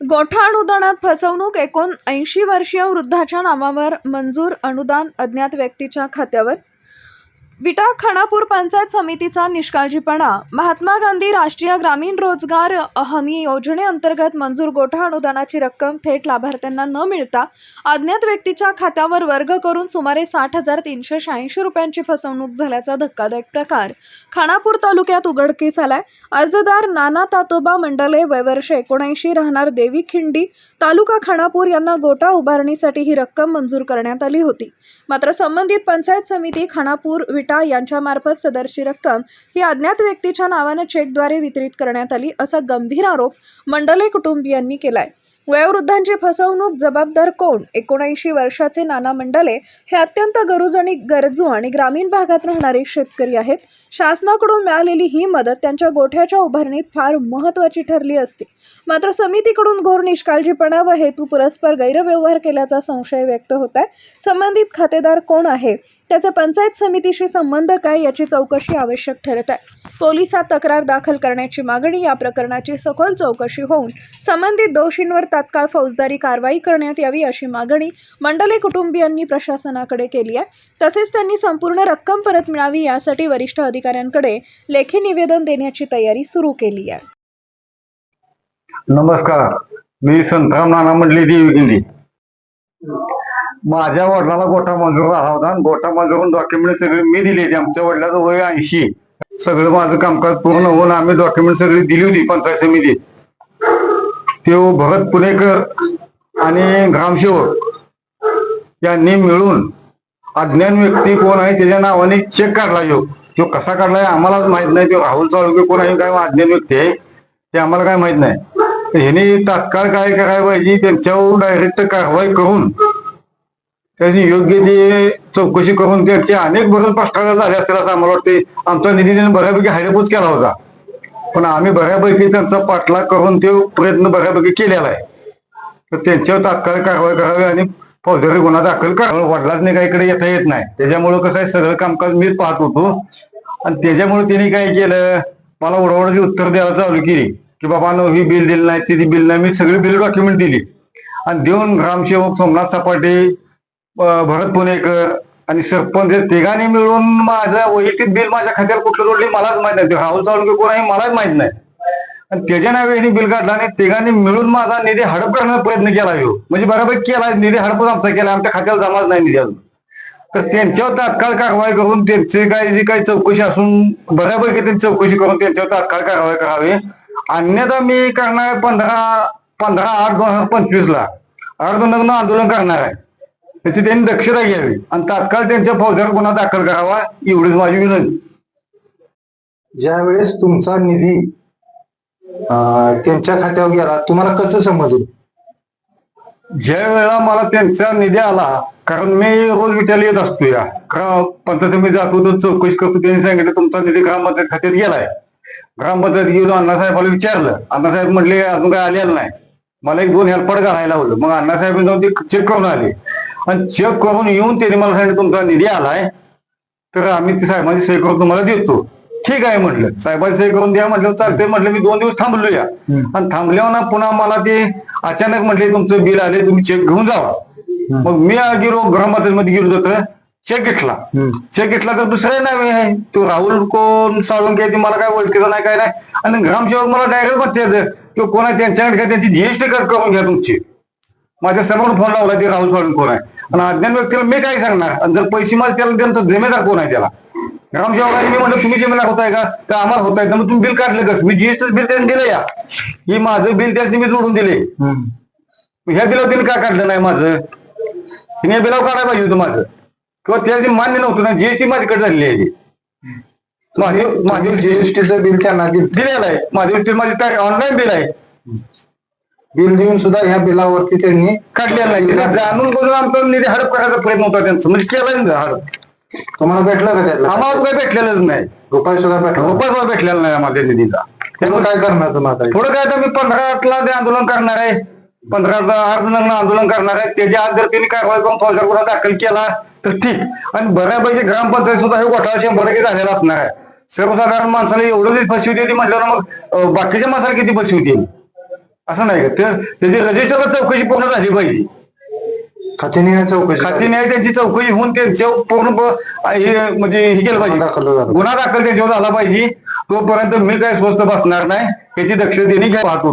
गोठा अनुदानात फसवणूक एकूण ऐंशी वर्षीय वृद्धाच्या नावावर मंजूर अनुदान अज्ञात व्यक्तीच्या खात्यावर विटा खानापूर पंचायत समितीचा निष्काळजीपणा महात्मा गांधी राष्ट्रीय ग्रामीण रोजगार हमी योजनेअंतर्गत मंजूर गोठा अनुदानाची रक्कम थेट लाभार्थ्यांना न मिळता अज्ञात व्यक्तीच्या खात्यावर वर्ग करून सुमारे साठ हजार तीनशे शहाऐंशी रुपयांची फसवणूक झाल्याचा धक्कादायक प्रकार. खानापूर तालुक्यात उघडकीस आलाय. अर्जदार नाना तातोबा मंडले वयवर्ष एकोणऐंशी राहणार देवी खिंडी तालुका खानापूर यांना गोठा उभारणीसाठी ही रक्कम मंजूर करण्यात आली होती. मात्र संबंधित पंचायत समिती खानापूर विटा यांच्यामार्फत सदरची रक्कम ही अज्ञात व्यक्तीच्या नावानं चेकद्वारे वितरित करण्यात आली असा गंभीर आरोप मंडले कुटुंबियांनी केलाय. वयोवृद्धांची फसवणूक जबाबदार कोण? एकोणऐंशी वर्षाचे नाना मंडले हे अत्यंत गरजू आणि गरजू आणि ग्रामीण भागात राहणारे शेतकरी आहेत. शासनाकडून मिळालेली ही मदत त्यांच्या गोठ्याच्या उभारणीत फार महत्त्वाची ठरली असती. मात्र समितीकडून घोर निष्काळजीपणा व हेतू पुरस्पर गैरव्यवहार केल्याचा संशय व्यक्त होत आहे. संबंधित खातेदार कोण आहे? त्याचा पंचायत समितीशी संबंध काय याची चौकशी आवश्यक ठरत आहे. पोलिसात तक्रार दाखल करण्याची मागणी या प्रकरणाची सखोल चौकशी होऊन संबंधित दोषींवर तात्काळ फौजदारी कारवाई करण्यात यावी अशी मागणी मंडले कुटुंबियांनी प्रशासनाकडे केली आहे. तसेच त्यांनी संपूर्ण रक्कम परत मिळावी यासाठी वरिष्ठ अधिकाऱ्यांकडे लेखी निवेदन देण्याची तयारी सुरू केली आहे. नमस्कार. मी संतराम नाना देवी माझ्या वडिलाला गोठा मंजूर झाला होता गोठा मंजूरून डॉक्युमेंट सगळे मी दिले होते. आमच्या वडिलाचं वय ऐंशी. सगळं माझं कामकाज पूर्ण होऊन आम्ही डॉक्युमेंट सगळी दिली होती पंचायत समिती. ते भरत पुणेकर आणि ग्रामसेवक यांनी मिळून अज्ञान व्यक्ती कोण आहे त्याच्या नावाने चेक काढला यो. तो कसा काढलाय आम्हालाच माहीत नाही. तो राहुल चालू कोण आहे काय अज्ञान व्यक्ती आहे ते आम्हाला काय माहीत नाही. ह्यांनी तात्काळ काय करायला पाहिजे त्यांच्यावर डायरेक्ट कारवाई करून त्याची योग्य ती चौकशी करून त्याचे अनेक भरून भ्रष्टाचार झाले असतील असं आम्हाला वाटते आमचा निधी त्यांनी बऱ्यापैकी हायरेपूच केला होता. पण आम्ही बऱ्यापैकी त्यांचा पाठलाग करून ते प्रयत्न बऱ्यापैकी केलेला आहे. तर त्यांच्यावर तात्काळ कारवाई करावी आणि फौजदारी गुन्हा दाखल करा नाही काही इकडे येता येत नाही. त्याच्यामुळे कसं आहे सगळं कामकाज मीच पाहत होतो. आणि त्याच्यामुळे त्यांनी काय केलं मला ओरडची उत्तर द्यायला चालू केली. की बाबा नो ही बिल दिली नाही ती बिल नाही. मी सगळी बिल डॉक्युमेंट दिली. आणि देऊन ग्रामसेवक सोमनाथ सपाटे भरत पुणेकर आणि सरपंच हे तिघांनी मिळून माझं वैयक्तिक बिल माझ्या खात्यावर कुठलं जोडली मलाच माहीत नाही. राहुल चालुके कोण आहे मलाच माहीत नाही. आणि त्याच्या नावे बिल काढला आणि तिघांनी मिळून माझा निधी हडप करण्याचा प्रयत्न केला हो. म्हणजे बऱ्यापैकी केला निधी हडपच आमचा केला आमच्या खात्यावर जमाच नाही निधी अजून. तर त्यांच्यावर तात्काळ कारवाई करून त्यांची काही जी काही चौकशी असून बऱ्यापैकी त्यांची चौकशी करून त्यांच्यावर तात्काळ कारवाई करावी. अन्यथा मी करणार आहे पंधरा पंधरा आठ दोन हजार पंचवीस ला अर्धनग्न आंदोलन करणार आहे. त्याची त्यांनी दक्षता घ्यावी. आणि तात्काळ त्यांच्या फौजदार गुन्हा दाखल करावा एवढीच माझी विनंती. ज्यावेळेस तुमचा निधी त्यांच्या खात्यावर गेला तुम्हाला कसं समजलं? ज्या वेळेला मला त्यांचा निधी आला कारण मी रोज विट्याला येत असतो या. पंचायत समिती जातो तर चौकशी करतो त्यांनी सांगितलं तुमचा निधी ग्रामपंचायत खात्यात गेलाय. ग्रामपंचायत गेलो अण्णासाहेबाला विचारलं. अण्णासाहेब म्हणले अजून काय आलेलं नाही. मला एक दोन हेल्पड घालायला लावलं. मग अण्णासाहेब जाऊन ते चेक करून आले. आणि चेक करून येऊन त्यांनी मला सांगितलं तुमचा निधी आलाय. तर आम्ही ते साहेबांची सही करून तुम्हाला देतो. ठीक आहे म्हटलं. साहेबांची सही करून द्या म्हटलं. चालतंय म्हटलं. मी दोन दिवस थांबलो या आणि थांबल्यावर ना पुन्हा मला ते अचानक म्हटले तुमचं बिल आले तुम्ही चेक घेऊन जावा मग मी गेलो ग्रामपंचायत मध्ये गेलो तर चेक घेतला. चेक घेतला तर दुसरे नावे आहे. तो राहुल कोण साळुंके मला काय ओळखीचं नाही काय नाही. आणि ग्रामसेवक मला डायरेक्ट म्हणते तो. कोण आहे त्यांच्याकडे काय त्यांची जीएसटी कट करून घ्या तुमची. माझ्यासमोर फोन लावला ते राहुल साळुंके कोण आहे. आणि अज्ञान व्यक्तीला मी काय सांगणार? आणि जर पैसे मला त्याला त्यांचा जिम्मेदार कोण आहे त्याला? ग्रामसेवकांनी मी म्हणलं तुम्ही जिम्मेदार होताय का? तर आम्हाला होत आहे मग तुम्ही बिल काढलं कसं? मी जीएसटी बिल त्यांनी दिलं या. ही माझं बिल त्याच मी जोडून दिले. ह्या बिलावर त्यांनी का काढलं नाही माझं? या बिलावर काढायला पाहिजे होतं माझं. किंवा त्याची मान्य नव्हतं ना जीएसटी माझ्याकडे झालेली आहे. माझी माझी जीएसटीचं बिल त्यांना दिलं. दिलेलं आहे. माझी माझी ऑनलाईन बिल आहे. बिल देऊन सुद्धा ह्या बिलावरती त्यांनी काढलेलं नाही. जाणून करून आमचा निधी हडप करायचा प्रयत्न होता त्यांचा. म्हणजे केला नाही हडप. तुम्हाला भेटलं का त्यातला? आम्हाला काही भेटलेलंच नाही. रुपये सुद्धा भेटला. रुपये सुद्धा भेटलेला नाही आम्हाला त्या निधीचा. त्यामुळे काय करणार तुम्हाला आता? पुढे काय तर मी पंधरा आठला ते आंदोलन करणार आहे पंधरा अर्धनग्न आंदोलन करणार आहे त्याच्या आत जर त्यांनी कारवाई करून फौजदार गुन्हा दाखल केला तर ठीक आणि बऱ्यापैकी ग्रामपंचायत सुद्धा हे घोटाळा शंभर टक्के झालेला असणार आहे. सर्वसाधारण माणसाला एवढं फसवी होती म्हटल्यावर मग बाकीच्या माणसाला किती फसवी होती? असं नाही का? तर त्याची रजिस्टर चौकशी पूर्ण झाली पाहिजे. खात्याने चौकशी खाती न्याय त्यांची चौकशी होऊन त्यांच्यावर पूर्ण हे म्हणजे हे केलं पाहिजे. गुन्हा दाखल त्यांच्यावर झाला पाहिजे. तोपर्यंत मी काय स्वस्त बसणार नाही. याची दक्षता त्यांनी घ्या पाहतो